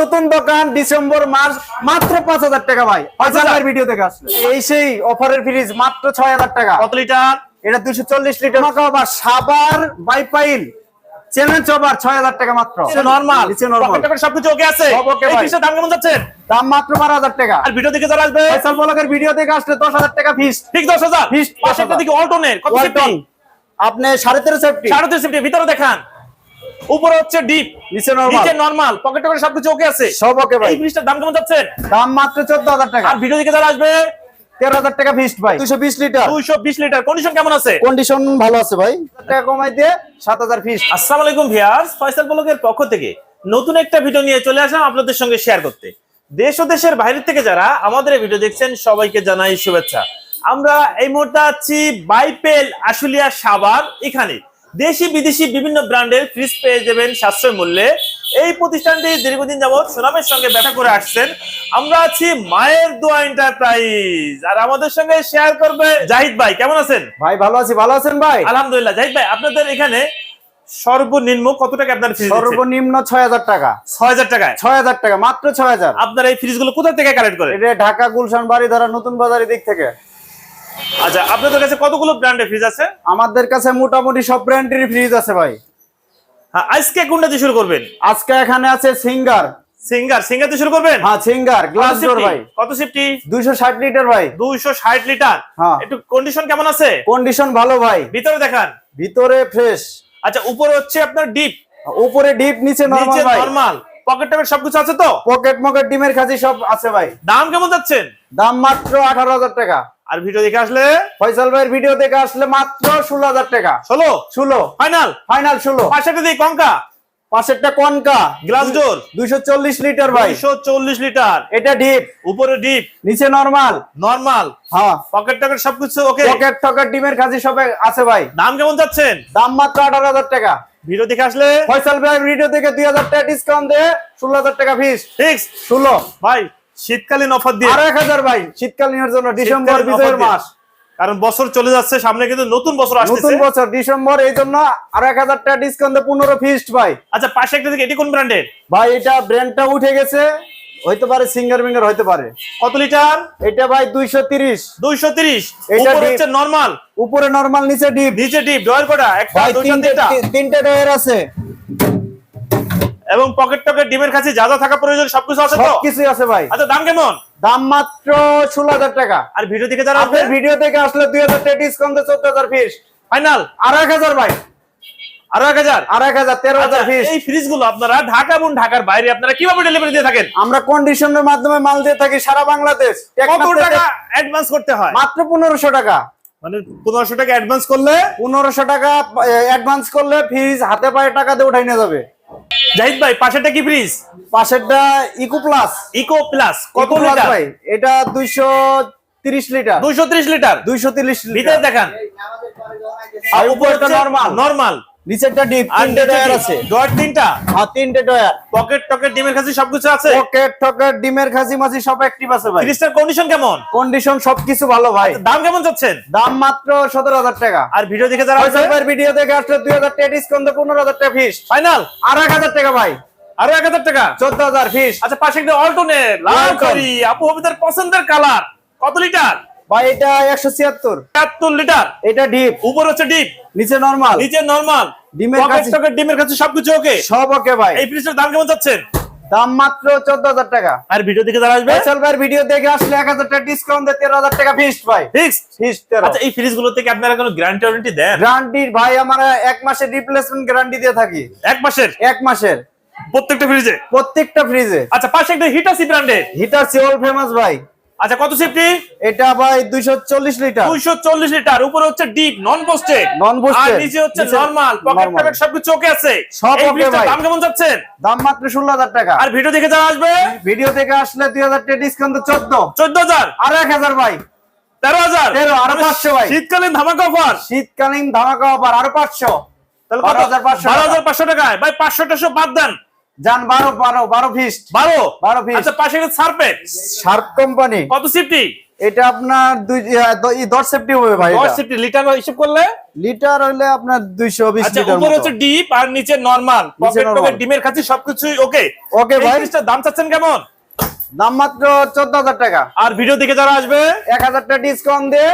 নতুন দোকান ডিসেম্বর মাস মাত্র পাঁচ হাজার টাকা ভাই। হাজার? ভিডিও থেকে আসলে। এই সেই অফারের ফ্রিজ মাত্র ছয় হাজার টাকা। কত লিটার? এটা দুশো চল্লিশ লিটার। সাবার বাইপাইল চ্যালেঞ্জ ওভার ছয় হাজার টাকা মাত্র। নরমাল নিচে নরমাল সবকিছু ওকে আছে? এই ভাই। দাম কেমন যাচ্ছে? দাম মাত্র বারো হাজার টাকা। আর ভিডিও দেখে যারা আসবে? ফয়সাল বলকের ভিডিও থেকে আসলে দশ হাজার টাকা ফিস ঠিক দশ হাজার? Fixed পাশে একটা 10,000 দিকে অল্টনের কত ওয়ালটন আপনি সাড়ে তেরো সেফটি সাড়ে তিন সেফটি ভিতরে দেখান। উপরে হচ্ছে ডিপ নিচে নরমাল নিচে নরমাল পকেট টকেট সবকিছু ওকে আছে। সব ওকে ভাই। এই ফ্রিজটার দাম কেমন যাচ্ছে দাম মাত্র চোদ্দ হাজার টাকা। আর ভিডিও দেখে যারা আসবে তেরো হাজার টাকা ফিস্ট ভাই। দুশো বিশ লিটার দুইশো বিশ লিটার কন্ডিশন কেমন আছে? কন্ডিশন ভালো আছে ভাই। টাকা কমাই দিয়ে সাত হাজার ফিস্ট আসসালামু আলাইকুম ভিয়ার্স ফয়সাল ব্লগের পক্ষ থেকে নতুন একটা ভিডিও নিয়ে চলে আসলাম আপনাদের সঙ্গে শেয়ার করতে। দেশ ও দেশের বাইরে থেকে যারা আমাদের এই ভিডিও দেখছেন সবাইকে জানাই শুভেচ্ছা। আমরা এই মুহূর্তে আছি বাইপেল আশুলিয়া সাভার এখানে। দেশি বিদেশি বিভিন্ন ব্র্যান্ডের ফ্রিজ পেয়ে যাবেন সাশ্রয় মূল্যে। এই প্রতিষ্ঠানটি দীর্ঘদিন যাবৎ সুনামের সঙ্গে ব্যবসা করে আসছেন। আমরা আছি মায়ের দোয়া এন্টারপ্রাইজ আর আমাদের সঙ্গে শেয়ার করবে জাহিদ ভাই। কেমন আছেন? ভাই ভালো আছি। ভালো আছেন ভাই? আলহামদুলিল্লাহ। জাহিদ ভাই আপনাদের এখানে সর্বনিম্ন কত টাকা আপনার ফ্রিজ সর্বনিম্ন ছয় হাজার টাকা। ছয় হাজার টাকায়? ছয় হাজার টাকা মাত্র ছয় হাজার। আপনার এই ফ্রিজগুলো কোথা থেকে কালেক্ট করেন এটা ঢাকা গুলশান বাড়ি ধরা নতুন বাজারের দিক থেকে। আচ্ছা আপনাদের কাছে কতগুলো ব্র্যান্ডের ফ্রিজ আছে? আমাদের কাছে মোটামুটি সব ব্র্যান্ডেরই ফ্রিজ আছে ভাই। হ্যাঁ আজকে কোনটা দিয়ে শুরু করবেন? আজকে এখানে আছে সিঙ্গার। সিঙ্গার। সিঙ্গার দিয়ে শুরু করবেন? হ্যাঁ সিঙ্গার গ্লাস ডোর ভাই। কত সিফটি দুইশো ষাট লিটার ভাই। দুইশো ষাট লিটার হ্যাঁ। একটু কন্ডিশন কেমন আছে? কন্ডিশন ভালো ভাই। ভিতরে দেখান। ভিতরে ফ্রেশ আচ্ছা উপরে হচ্ছে আপনার ডিপ উপরে ডিপ নিচে নরমাল নিচে নরমাল পকেট সবকিছু আছে তো? পকেট মকেট ডিমের খাসি সব আছে ভাই। দাম কেমন যাচ্ছেন? দাম মাত্র আঠারো হাজার টাকা। আর ভিডিও দেখে আসলে? ফয়সাল ভাইয়ের ভিডিও দেখে আসলে মাত্র ষোলো হাজার টাকা। ষোলো? ষোলো। ফাইনাল ফাইনাল ষোলো। পাশেটা দিই কঙ্কা? পাশেরটা কনকা। Glass door? দুইশো চল্লিশ লিটার ভাই। দুইশো চল্লিশ লিটার। এটা ডিপ। উপরে ডিপ? নিচে নরমাল। নরমাল? হ্যাঁ। পকেট টকেট সবকিছু ওকে পকেট টকেট ডিমের খাসি সব আছে ভাই। দাম কেমন যাচ্ছেন দাম মাত্র আঠারো হাজার টাকা। ভিডিও দেখে আসলে? ফয়সাল ভাই ভিডিও থেকে দুই হাজার টাকা ডিসকাউন্ট দিয়ে ষোলো হাজার টাকা ফিস ফিক্স ষোলো। ভাই শীতকালীন অফার দিয়ে। আরও এক হাজার ভাই শীতকালীনের জন্য ডিসেম্বর বিজয়ের মাস। কারণ বছর চলে যাচ্ছে সামনে কিন্তু নতুন বছর আসছে নতুন বছর ডিসেম্বর এই জন্য আরও এক হাজার টাকা ডিসকাউন্ট পনেরো ফিস্ট ভাই। আচ্ছা পাশে একটা দিকে এটি কোন ব্র্যান্ডের ভাই এটা ব্র্যান্ডটা উঠে গেছে হইতে পারে সিঙ্গার মিঙ্গার হইতে পারে। কত লিটার? এটা ভাই দুইশো তিরিশ। দুইশো তিরিশ। এটা। হচ্ছে নরমাল উপরে নরমাল নিচে ডিপ নিচে ডিপ ড্রয়ার কটা? একটা তিনটে ডয়ের আছে। এবং পকেট টকেট ডিমের কাছে যা যা থাকা প্রয়োজন সবকিছু আছে তো? সবকিছুই আছে ভাই। আচ্ছা দাম কেমন? দাম মাত্র ষোলো হাজার টাকা। আর ভিডিও দেখে যারা আপনার ভিডিও থেকে আসলে দুই হাজার টাকা ডিসকাউন্ট চোদ্দ হাজার ফিস ফাইনাল আর এক হাজার ভাই। আরও এক হাজার? আর এক হাজার তেরো হাজার আচ্ছা, ফিস এই ফ্রিজগুলো আপনারা ঢাকা এবং ঢাকার বাইরে আপনারা কীভাবে ডেলিভারি দিয়ে থাকেন? আমরা কন্ডিশনের মাধ্যমে মাল দিয়ে থাকি সারা বাংলাদেশ। কত টাকা অ্যাডভান্স করতে হয়? মাত্র পনেরোশো টাকা। মানে পনেরোশো টাকা অ্যাডভান্স করলে? পনেরোশো টাকা অ্যাডভান্স করলে ফিজ হাতে পায়ে টাকা দিয়ে উঠাই নিয়ে যাবে। জাহিদ ভাই পাশেরটা কি ফ্রিজ পাশেরটা ইকো প্লাস ইকো প্লাস কত লিটার ভাই এটা দুইশো তিরিশ লিটার দুইশো ত্রিশ লিটার 230 লিটার ভিতরে লিটার দেখান আর উপরটা নরমাল নরমাল নিচেরটা ডিপ তিনটে ডয়ার আছে। ডট তিনটা? আর তিনটে ডয়ার পকেট টকেট ডিমের কাছে সবকিছু আছে? পকেট টকেট ডিমের খাসি মাছি সব অ্যাক্টিভ আছে ভাই। ফ্রিজটার কন্ডিশন কেমন? কন্ডিশন সবকিছু ভালো ভাই। দাম কেমন যাচ্ছেন দাম মাত্র সতেরো হাজার টাকা। আর ভিডিও দেখে যারা ভিডিও দেখে আসলে দুই হাজার টাকা ডিসকাউন্ট পনেরো হাজার টাকা ফিস ফাইনাল আর এক হাজার টাকা ভাই। আরও এক হাজার টাকা? চোদ্দ হাজার ফিস আচ্ছা পাশে একটা লাল করি। আপু হবিদের পছন্দের কালার কত লিটার ভাই এটা একশো ছিয়াত্তর। একাত্তর লিটার? এটা ডিপ। উপর হচ্ছে ডিপ? নিচে নরমাল নিচে নরমাল ডিমের কাছে- ডিমের কাছে সবকিছু ওকে সব ওকে ভাই। এই ফ্রিজের দাম কেমন যাচ্ছেন দাম মাত্র চোদ্দ হাজার টাকা। আর ভিডিও দেখে যারা আসবে? ফয়সাল ভাইয়ের ভিডিও দেখে আসলে এক হাজার টাকা ডিসকাউন্ট দিয়ে তেরো হাজার টাকা ফিস ভাই। ফিক্স ফিস আচ্ছা এই ফ্রিজগুলো থেকে আপনারা কোনো গ্যারান্টি ওয়ারেন্টি দেন? গ্যারান্টি ভাই আমরা এক মাসের রিপ্লেসমেন্ট গ্যারান্টি দিয়ে থাকি। এক মাসের? এক মাসের। প্রত্যেকটা ফ্রিজে প্রত্যেকটা ফ্রিজে আচ্ছা পাশে একটা হিটাসি ব্র্যান্ডের হিটার সিওল ফেমাস ভাই। আচ্ছা কত সেফটি এটা ভাই দুইশো চল্লিশ লিটার। দুইশো চল্লিশ লিটার উপরে হচ্ছে ডিপ নন পোস্টেড Non-posted। আর নিচে হচ্ছে নরমাল পকেট। টকেট সবকিছু ওকে আছে। সব ফ্রিজটার ভাই। দাম কেমন যাচ্ছেন দাম মাত্র ষোলো হাজার টাকা। আর ভিডিও দেখে যারা আসবে? ভিডিও থেকে আসলে দুই হাজার টাকা ডিসকাউন্ট চোদ্দ। চোদ্দ হাজার? আর এক হাজার ভাই। তেরো হাজার? তেরো, আরও পাঁচশো ভাই। শীতকালীন ধামাকা অফার শীতকালীন ধামাকা অফার আরও পাঁচশো। তাহলে বারো হাজার পাঁচশো বারো টাকা। হাজার পাঁচশো টাকায়। ভাই পাঁচশো টাশো বাদ দেন। যান বারো বারো বারো ফিস্ট বারো? বারো piece। আচ্ছা পাশে সার্পেট শার্প কোম্পানি। কত সিফটি এটা আপনার দুই দশ সেফটি হবে ভাই দশ। সিফটি লিটার হিসেব করলে? লিটার হইলে আপনার দুইশো বিশ আচ্ছা লিটার উপরে হচ্ছে ডিপ আর নিচে নরমাল ডিমের কাছে সবকিছুই ওকে ওকে ভাই। দাম চাচ্ছেন কেমন? দাম মাত্র চোদ্দ হাজার টাকা। আর ভিডিও দেখে যারা আসবে? এক হাজার টাকা ডিসকাউন্ট দিয়ে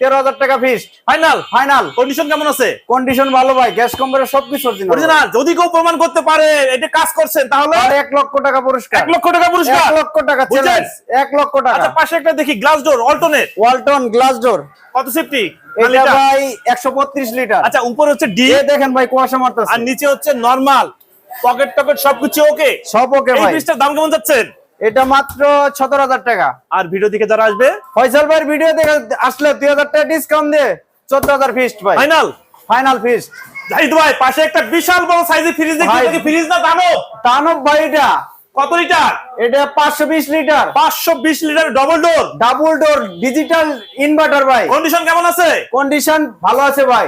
তেরো হাজার টাকা ফিস্ট ফাইনাল ফাইনাল কন্ডিশন কেমন আছে? কন্ডিশন ভালো ভাই গ্যাস কোম্পানির সবকিছু অরিজিনাল যদি কেউ প্রমাণ করতে পারে এটা কাজ করছেন তাহলে? এক লক্ষ টাকা পুরস্কার। এক লক্ষ টাকা পুরস্কার? এক লক্ষ টাকা চ্যালেঞ্জ এক লক্ষ টাকা। আচ্ছা পাশে একটা দেখি glass door alternate Walton glass door কত সেফটি এটা ভাই একশো বত্রিশ লিটার আচ্ছা উপরে হচ্ছে এ দেখেন ভাই কুয়াশা আর নিচে হচ্ছে নরমাল পকেট টকেট সবকিছু ওকে সব ওকে এই ভাই। দাম কেমন যাচ্ছেন? এটা মাত্র সতেরো হাজার টাকা। আর ভিডিও দেখে যারা আসবে? ফয়সাল ভাইয়ের ভিডিও দেখে আসলে দুই হাজার টাকা ডিসকাউন্ট দিয়ে চোদ্দ হাজার ফিস্ট ভাই। ফাইনাল ফাইনাল ফিস্ট জাহিদ ভাই পাশে একটা বিশাল বড় সাইজের ফ্রিজ দেখি ফ্রিজ না দানো টানব ভাই এটা। কত লিটার এটা পাঁচশো বিশ লিটার পাঁচশো বিশ litre double door double door digital inverter ভাই। কন্ডিশন কেমন আছে? কন্ডিশন ভালো আছে ভাই।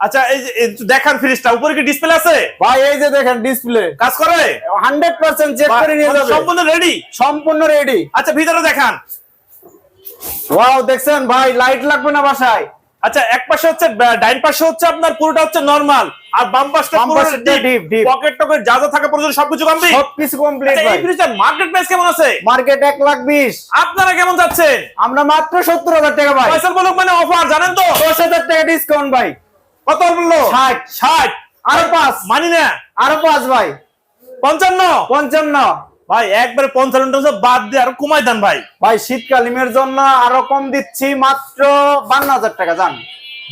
আচ্ছা এই যে দেখান ফ্রিজটা উপরে কি ডিসপ্লে আছে? ভাই এই যে দেখেন ডিসপ্লে কাজ করে? হান্ড্রেড পার্সেন্ট চেক করে নিয়ে মানে যাবে। সম্পূর্ণ রেডি সম্পূর্ণ রেডি আচ্ছা ভিতরে দেখান। ওয়াও দেখছেন ভাই লাইট লাগবে না বাসায়। আচ্ছা এক পাশে হচ্ছে ডাইন পাশে হচ্ছে আপনার পুরোটা হচ্ছে নরমাল আর বাম পাশটা deep, deep। পকেট টকেট যা যা থাকা প্রয়োজন সবকিছু কমপ্লিট সবকিছু কমপ্লিট আচ্ছা, এই ফ্রিজটার মার্কেট প্রাইস কেমন আছে? মার্কেট এক লাখ বিশ। আপনারা কেমন যাচ্ছেন? আমরা মাত্র সত্তর হাজার টাকা ভাই। পয়সার বলক মানে অফার জানেন তো? দশ হাজার টাকা ডিসকাউন্ট ভাই। কত বলল? ষাট ষাট। আরও পাঁচ। মানি না। আরও পাঁচ ভাই। পঞ্চান্ন? পঞ্চান্ন। ভাই একবারে পঞ্চান্ন বাদ দিয়ে আরও কমাই দেন ভাই। ভাই শীতকালিমের জন্য আরও কম দিচ্ছি মাত্র বান্ন হাজার টাকা যান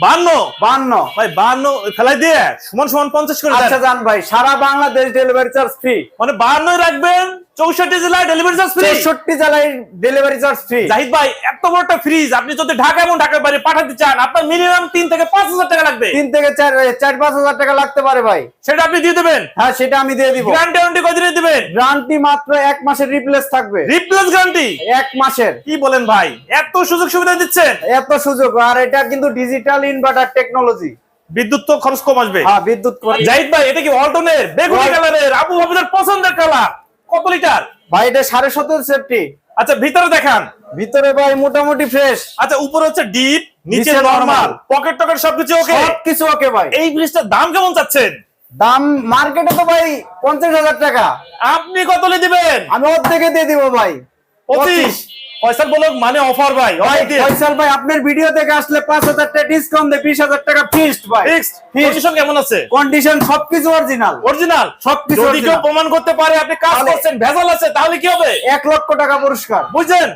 বান্ন? বান্ন। ভাই বান্ন ফেলাই দিয়ে সমান সমান পঞ্চাশ করে আচ্ছা যান ভাই সারা বাংলাদেশ ডেলিভারি চার্জ ফ্রি মানে বান্নই রাখবেন? চৌষট্টি জেলায় ডেলিভারি চার্জ ফ্রি চৌষট্টি জেলায় ডেলিভারি চার্জ ফ্রি জাহিদ ভাই এত বড় একটা ফ্রিজ আপনি যদি ঢাকা এবং ঢাকার বাইরে পাঠাতে চান আপনার মিনিমাম তিন থেকে পাঁচ হাজার টাকা লাগবে। তিন থেকে চার চার পাঁচ হাজার টাকা লাগতে পারে ভাই। সেটা আপনি দিয়ে দেবেন? হ্যাঁ সেটা আমি দিয়ে দিব। গ্যারান্টি ওয়ারেন্টি কতদিনে দিবেন? গ্যারান্টি মাত্র এক মাসের রিপ্লেস থাকবে। রিপ্লেস গ্যারান্টি এক মাসের। কি বলেন ভাই এত সুযোগ সুবিধা দিচ্ছেন? এত সুযোগ আর এটা কিন্তু ডিজিটাল ইনভার্টার টেকনোলজি বিদ্যুৎ তো খরচ কম আসবে। হ্যাঁ বিদ্যুৎ জাহিদ ভাই এটা কি অল্টনের বেগুনি. কালারের আবু পছন্দের কালার কত লিটার? ভাই এটা সাড়ে সতেরো সেফটি আচ্ছা ভিতরে দেখান। ভিতরে ভাই মোটামুটি ফ্রেশ আচ্ছা উপরে হচ্ছে ডিপ নিচে নরমাল পকেট টকেট সবকিছু ওকে সবকিছু ওকে ভাই। এই ব্রিজটার দাম কেমন চাচ্ছেন? দাম মার্কেটে তো ভাই পঞ্চাশ হাজার টাকা। আপনি কত লে দিবেন? আমি ওর থেকে দিয়ে দিব ভাই। পঁচিশ। পয়সা বলক মানে অফার ভাই ফয়সাল ভাই আপনার ভিডিও থেকে আসলে পাঁচ হাজার টাকা ডিসকাউন্ট বিশ হাজার টাকা ফিক্সড ভাই। ফিক্সড কন্ডিশন কেমন আছে? কন্ডিশন সবকিছু অরিজিনাল অরিজিনাল সবকিছু যদি কেউ প্রমাণ করতে পারে আপনি কাজ করছেন ভেজাল আছে তাহলে কি হবে? এক লক্ষ টাকা পুরস্কার। বুঝছেন?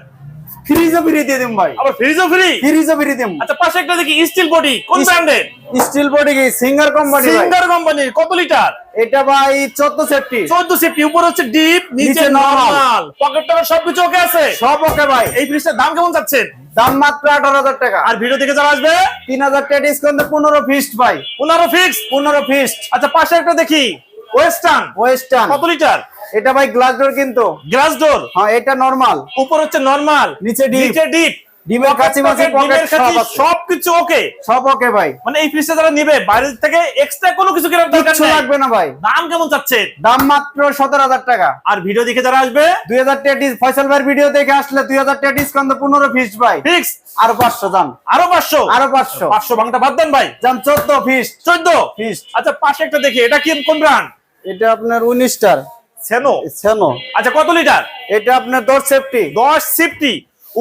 ফ্রিজও ফ্রি দিয়ে দিম ভাই। আবার ফ্রিজও ফ্রি ফ্রিজও ফ্রি দিম। আচ্ছা পাশে একটা দেখি স্টিল বডি কোন ব্র্যান্ডের স্টিল বডি কি? সিঙ্গার কোম্পানি সিঙ্গার কোম্পানির কত লিটার এটা ভাই চোদ্দ সেফটি। চোদ্দ সিফটি উপরে হচ্ছে ডিপ নিচে নরমাল পকেট সবকিছু ওকে আছে। সব ওকে ভাই। এই ফ্রিজটার দাম কেমন যাচ্ছেন দাম মাত্র আঠারো হাজার টাকা। আর ভিডিও থেকে যারা আসবে? তিন হাজার টাকা ডিসকাউন্ট পনেরো ফিস্ট ভাই। পনেরো ফিক্স পনেরো ফিস্ট আচ্ছা পাশে একটা দেখি। ওয়েস্টার্ন ওয়েস্টার্ন কত লিটার এটা ভাই গ্লাস ডোর কিন্তু। গ্লাস ডোর হ্যাঁ এটা নরমাল উপর হচ্ছে নরমাল নিচে deep। নিচে ডিপ ডিমের কাছে মাঝে পকেট। সবকিছু ওকে সব ওকে ভাই। মানে এই ফ্রিজটা যারা নিবে বাইরে থেকে এক্সট্রা কোনো কিছু কেনার দরকার নেই। লাগবে না ভাই। দাম কেমন চাচ্ছেন দাম মাত্র সতেরো হাজার টাকা। আর ভিডিও দেখে যারা আসবে? দুই হাজার টাকা ডিস- ফয়সাল ভাইয়ের ভিডিও দেখে আসলে দুই হাজার টাকা ডিসকাউন্ট পনেরো ফিস্ট ভাই। ফিক্স আরও পাঁচশো দাম আরও পাঁচশো? আরও পাঁচশো। পাঁচশো ভাঙটা বাদ দেন ভাই। যান চোদ্দ ফিস্ট চোদ্দ? ফিস্ট আচ্ছা পাশে একটা দেখি এটা কি কোন ব্র্যান্ড এটা আপনার উনিশটার। সেনো সেনো আচ্ছা কত লিটার? এটা আপনার দশ সেফটি দশ সিফটি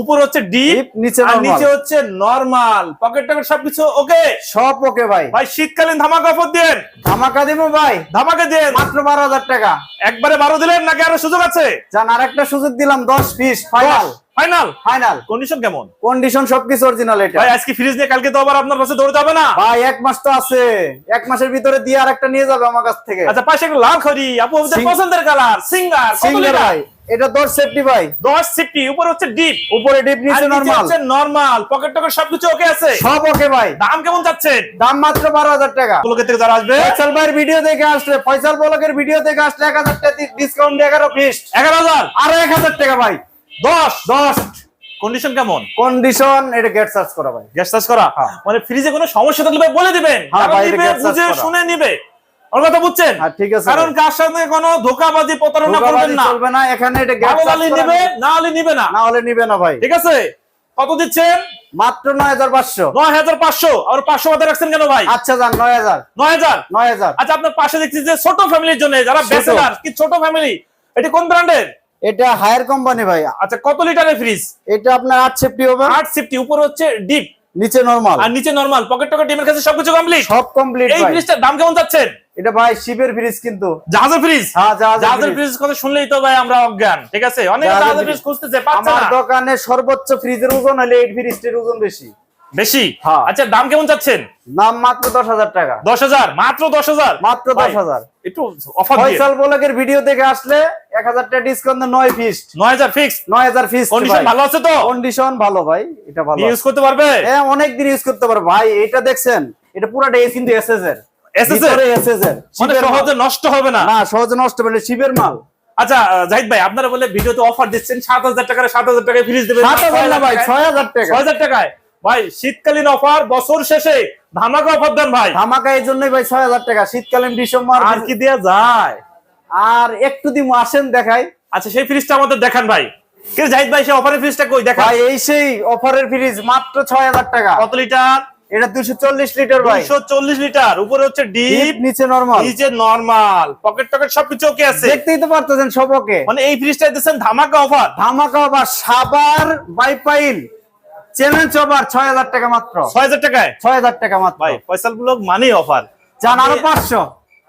উপর হচ্ছে ডিপ নিচে আর নিচে হচ্ছে নরমাল পকেট টকেট সবকিছু ওকে সব ওকে ভাই। ভাই শীতকালীন ধামাকা অফার দেন ধামাকা দিব ভাই। ধামাকা দেন মাত্র বারো হাজার টাকা। একবারে বারো দিলেন নাকি আরও সুযোগ আছে? যান আর একটা সুযোগ দিলাম দশ piece final final final condition কেমন? কন্ডিশন সবকিছু অরিজিনাল এটা। ভাই আজকে ফ্রিজ নিয়ে কালকে তো আবার আপনার কাছে দৌড়তে হবে না? ভাই এক মাস তো আছে। এক মাসের ভিতরে দিয়ে আর একটা নিয়ে যাবে আমার কাছ থেকে। আচ্ছা পাশে একটা লাল খড়ি। আপু আমাদের পছন্দের কালার সিঙ্গার সিঙ্গার ভাই। এটা দশ সেফটি ভাই। দশ সিফটি উপরে হচ্ছে ডিপ উপরে ডিপ নিচে নরমাল হচ্ছে নরমাল পকেট টকেট সবকিছু ওকে আছে? সব ওকে ভাই। দাম কেমন যাচ্ছেন? দাম মাত্র বারো হাজার টাকা। লোকের থেকে যারা আসবে? ফয়সাল ভাইয়ের ভিডিও দেখে আসলে ফয়সাল বলকের ভিডিও দেখে আসলে এক হাজার টাকা ডিসকাউন্ট এগারো পিস এগারো হাজার? আরও এক হাজার টাকা ভাই। দশ? দশ। কন্ডিশন কেমন? কন্ডিশন এটা গেট সার্চ করা ভাই। গ্যাস চার্জ করা? হ্যাঁ। মানে ফ্রিজে কোনো সমস্যা থাকলে ভাই বলে দিবেন। হ্যাঁ, ভাই, বুঝে। শুনে নিবে। ওর কথা বুঝছেন? হ্যাঁ, ঠিক আছে কারণ কার সাথে কোনো ধোকাবাজি প্রতারণা করবেন না। চলবে না এখানে এটা নিবে না হলে নিবে না। না হলে নিবে না ভাই। ঠিক আছে? কত দিচ্ছেন? মাত্র নয় হাজার পাঁচশো। নয় হাজার পাঁচশো। আর পাঁচশো রাখছেন কেন ভাই? আচ্ছা যান নয় হাজার। নয় হাজার? নয় হাজার। আচ্ছা আপনার পাশে দেখছি যে ছোট ফ্যামিলির জন্য যারা ছোট। ব্যাচেলার কি ছোট ফ্যামিলি? এটা কোন ব্র্যান্ডের? এটা হায়ার কোম্পানি ভাই। আচ্ছা কত লিটারের ফ্রিজ এটা আপনার আট সেফটি হবে। আট সেফটি উপরে হচ্ছে ডিপ নিচে নরমাল আর নিচে নরমাল পকেট টকেট ডিমের কাছে সবকিছু কমপ্লিট সব কমপ্লিট এই ফ্রিজটার দাম কেমন যাচ্ছেন এটা ভাই শিপের ফ্রিজ কিন্তু। জাহাজের ফ্রিজ হ্যাঁ জাহাজের ফ্রিজ। কথা শুনলেই তো ভাই আমরা অজ্ঞান ঠিক আছে? অনেক জাহাজের ফ্রিজ। খুঁজতেছে পাচ্ছে আমার না। দোকানে সর্বোচ্চ ফ্রিজের ওজন হলে এই ফ্রিজটির ওজন বেশি। বেশি? হ্যাঁ। আচ্ছা দাম কেমন যাচ্ছেন নাম মাত্র দশ হাজার টাকা। দশ হাজার মাত্র দশ হাজার? মাত্র ভাই, 10,000 একটু অফার দিয়ে। ফয়সাল ভিডিও দেখে আসলে এক হাজার টাকা ডিসকাউন্ট নয় ফিস্ট নয় হাজার ফিক্স নয় হাজার ফিস কন্ডিশন ভালো আছে তো? কন্ডিশন ভালো ভাই। এটা ভালো। ইউজ করতে পারবে? হ্যাঁ অনেক দিন ইউজ করতে পারো ভাই এটা দেখছেন এটা পুরাটা এস কিন্তু এসএস এর। SS এর? এসএস এর। মানে সহজে মাল। নষ্ট হবে না? না সহজে নষ্ট হবে না, শিপের মাল। আচ্ছা জাহিদ ভাই আপনারা বলে ভিডিওতে অফার দিচ্ছেন সাত হাজার টাকার সাত হাজার টাকায় ফ্রিজ দেবেন। সাত হাজার না ভাই ছয় হাজার টাকা ছয় হাজার টাকায়? ভাই শীতকালীন অফার বছর শেষে ধামাকা অফার দেন ভাই। ধামাকা এই জন্যই ভাই ছয় হাজার টাকা শীতকালীন ডিসেম্বর। আর কি দেয়া যায়? আর একটু দিন আসেন দেখাই। আচ্ছা সেই ফ্রিজটা আমাদের দেখান ভাই। জাহিদ ভাই সেই অফারের ফ্রিজটা কই? দেখান। ভাই এই সেই অফারের ফ্রিজ মাত্র ছয় হাজার টাকা। কত লিটার? এটা দুশো চল্লিশ লিটার চল্লিশ লিটার। উপরে হচ্ছে ডিপ নিচে নরমাল নিচে নরমাল পকেট টকেট সবকিছু ওকে আছে। দেখতেই তো পারতেছেন সব ওকে মানে এই ফ্রিজটা দিচ্ছেন ধামাকা অফার ধামাকা বা সাবার বাইপাইল। চ্যালেঞ্জ ছয় হাজার টাকা মাত্র। ছয় হাজার টাকায়? ছয় হাজার টাকা মাত্র। ভাই ফয়সাল ব্লগ মানেই অফার আরও পাঁচশো।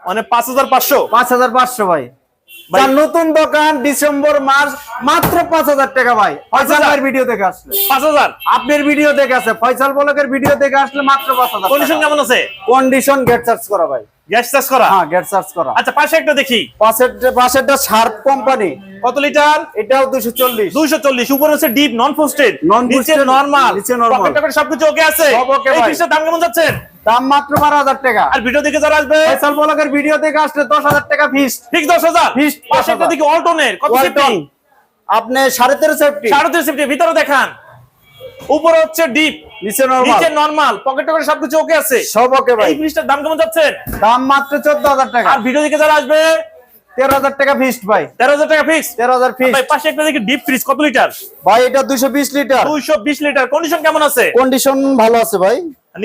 মানে পাঁচ হাজার পাঁচশো। পাঁচ হাজার পাঁচশো ভাই। ভাই- যার নতুন দোকান ডিসেম্বর মাস মাত্র পাঁচ হাজার টাকা ভাই। ফয়সাল ভাইয়ের ভিডিও দেখে আসলে। পাঁচ হাজার। আপনার ভিডিও দেখে আছে ফয়সাল বলকের ভিডিও দেখে আসলে মাত্র পাঁচ হাজার কন্ডিশন কেমন আছে? কন্ডিশন গেট চার্জ করা ভাই। গ্যাস চার্জ করা? হ্যাঁ চার্জ করা। আচ্ছা পাশে একটা দেখি। পাশের পাশেরটা শার্প কোম্পানি কত লিটার? এটাও উপরে হচ্ছে ডিপ নন পোস্টেড Non-posted, নিচে নরমাল নিচে normal। পকেট সবকিছু ওকে আছে? সব okay এই ভাই। দাম কেমন যাচ্ছেন দাম মাত্র বারো হাজার টাকা। আর ভিডিও দেখে যারা আসবে? ভিডিও দেখে আসলে দশ হাজার টাকা ফিস ঠিক দশ হাজার? Fixed পাশে একটা দেখি অল্টনের কত সেফটি আপনি সাড়ে তেরো সেফটি সেফটি ভিতরে দেখান। উপরে হচ্ছে ডিপ নিচে নরমাল নিচে নরমাল পকেট টকেট সবকিছু ওকে আছে। সব ওকে ভাই। এই ফ্রিজটার দাম কেমন যাচ্ছেন? দাম মাত্র চোদ্দ হাজার টাকা। আর ভিডিও দেখে যারা আসবে তেরো হাজার টাকা ফিস্ট ভাই। তেরো হাজার টাকা ফিক্স তেরো হাজার ফিস্ট ভাই পাশে একটা দেখি ডিপ ফ্রিজ কত লিটার ভাই এটা দুইশো বিশ লিটার দুইশো বিশ লিটার কন্ডিশন কেমন আছে? কন্ডিশন ভালো আছে ভাই।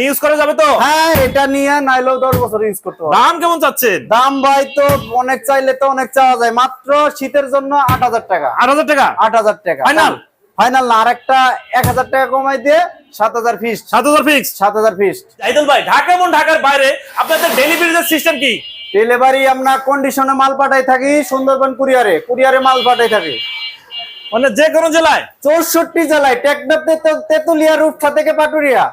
ইউজ করা যাবে তো? হ্যাঁ এটা নিয়ে নাইলেও দশ বছর ইউজ করতে পারবে। দাম কেমন চাচ্ছেন? দাম ভাই তো অনেক চাইলে তো অনেক চাওয়া যায়। মাত্র শীতের জন্য আট হাজার টাকা। আট হাজার টাকা? আট হাজার টাকা। Final? ফাইনাল না আরেকটা এক হাজার টাকা কমাই দিয়ে সাত হাজার ফিস্ট সাত হাজার ফিক্স সাত হাজার ফিস্ট জাহিদুল ভাই ঢাকা এবং ঢাকার বাইরে আপনাদের ডেলিভারির সিস্টেম কি? ডেলিভারি আমরা কন্ডিশনে মাল পাঠাই থাকি সুন্দরবন কুরিয়ারে। কুরিয়ারে মাল পাঠাই থাকি। মানে যে কোনো জেলায়? চৌষট্টি জেলায় টেকনাফ তেতুলিয়া রূপসা থেকে পাটুরিয়া।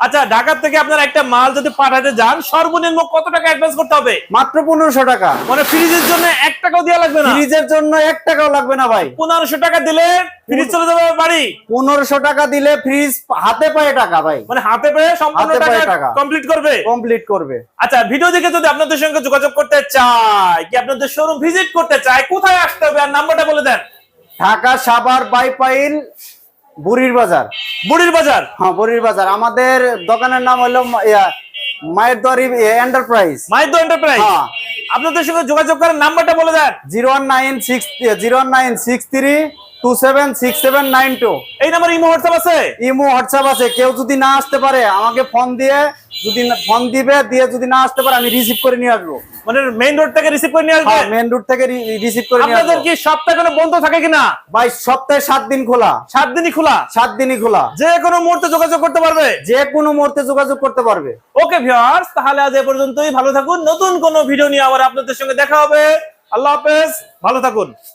আচ্ছা ঢাকা থেকে আপনার একটা মাল যদি পাঠাতে যান সর্বনিম্ন কত টাকা অ্যাডভান্স করতে হবে? মাত্র পনেরোশো টাকা। মানে ফ্রিজের জন্য এক টাকাও দেওয়া লাগবে না? ফ্রিজের জন্য এক টাকাও লাগবে না ভাই। পনেরোশো টাকা দিলে ফ্রিজ চলে যাবে বাড়ি। পনেরোশো টাকা দিলে ফ্রিজ হাতে পায়ে টাকা ভাই। মানে হাতে পায়ে সম্পূর্ণ টাকা। কমপ্লিট করবে? কমপ্লিট করবে। আচ্ছা ভিডিও দেখে যদি আপনাদের সঙ্গে যোগাযোগ করতে চায় কি আপনাদের শোরুম ভিজিট করতে চায় কোথায় আসতে হবে? আর নাম্বারটা বলে দেন। ঢাকা সাভার বাইপাইল বুড়ির বাজার। বুড়ির বাজার? হ্যাঁ বুড়ির বাজার। আমাদের দোকানের নাম হলো মায়ের দরি এন্টারপ্রাইজ মাইদ্য এন্টারপ্রাইজ হ্যাঁ। আপনাদের সঙ্গে যোগাযোগ করার নাম্বারটা বলে দেন। Zero one nine six zero one nine six three two seven six seven nine two. এই নাম্বার ইমো হোয়াটসঅ্যাপ আছে? ইমো হোয়াটসঅ্যাপ আছে। কেউ যদি না আসতে পারে আমাকে ফোন দিয়ে যদি ফোন দিবে দিয়ে যদি না আসতে পারে আমি রিসিভ করে নিয়ে আসব। মানে মেইন রোড থেকে রিসিভ করে নিয়ে আসবে? হ্যাঁ মেন রুট থেকে রিসিভ করে নিয়ে আপনাদের কি সপ্তাহে কোনো বন্ধ থাকে কিনা? ভাই সপ্তাহে সাত দিন খোলা। সাত দিনই খোলা? সাত দিনই খোলা। যে কোনো মুহূর্তে যোগাযোগ করতে পারবে? যে কোনো মুহূর্তে যোগাযোগ করতে পারবে। ওকে ভিউয়ার্স তাহলে আজ এ পর্যন্তই। ভালো থাকুন। নতুন কোনো ভিডিও নিয়ে আবার আপনাদের সঙ্গে দেখা হবে। আল্লাহ হাফেজ। ভালো থাকুন।